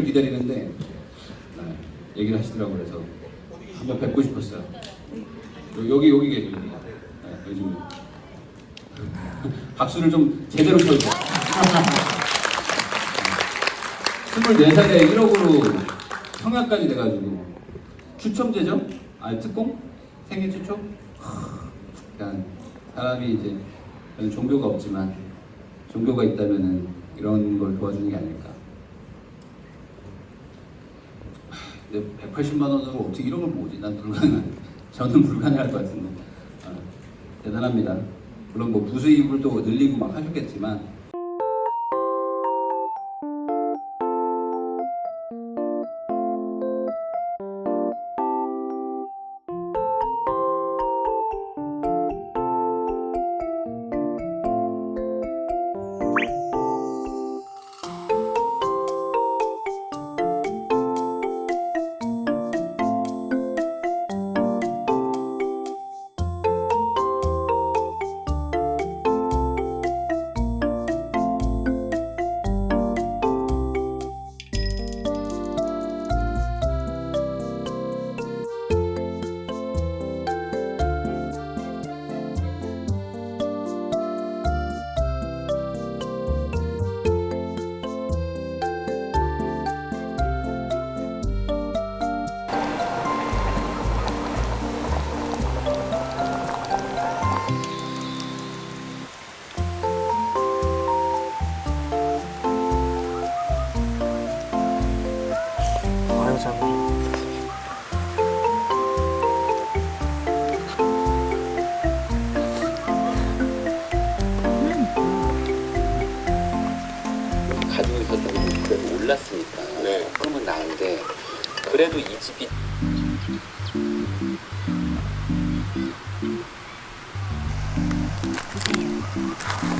엘리베이터를 기다리는데 네, 얘기를 하시더라고요. 그래서 한번 뵙고 싶었어요. 요- 여기 여기 계십니다. 네, 요즘 박수를 좀 제대로 쳐주세요. 24살에 1억으로 청약까지 돼가지고 추첨제죠? 아 특공? 생애 최초? 그러니까 사람이 이제 종교가 없지만 종교가 있다면은 이런 걸 도와주는 게 아닐까. 하, 근데 180만 원으로 어떻게 이런 걸 모으지? 난 불가능. 저는 불가능할 것 같은데. 어, 대단합니다. 물론 뭐 부수입을 또 늘리고 막 하셨겠지만 Mm-hmm.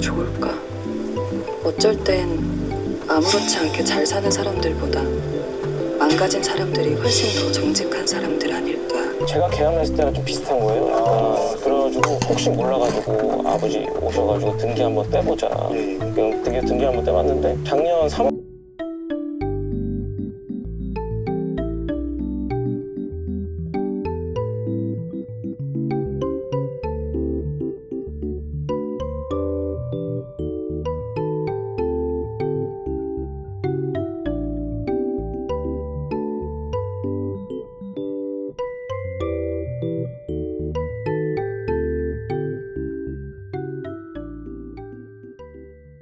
좋을까? 어쩔 땐 아무렇지 않게 잘 사는 사람들보다 망가진 사람들이 훨씬 더 정직한 사람들 아닐까? 제가 계약했을 때랑 좀 비슷한 거예요. 약간. 그래가지고 혹시 몰라가지고 아버지 오셔가지고 등기 한번 떼보자. 그럼 등기 등기 한번 떼봤는데 작년 3월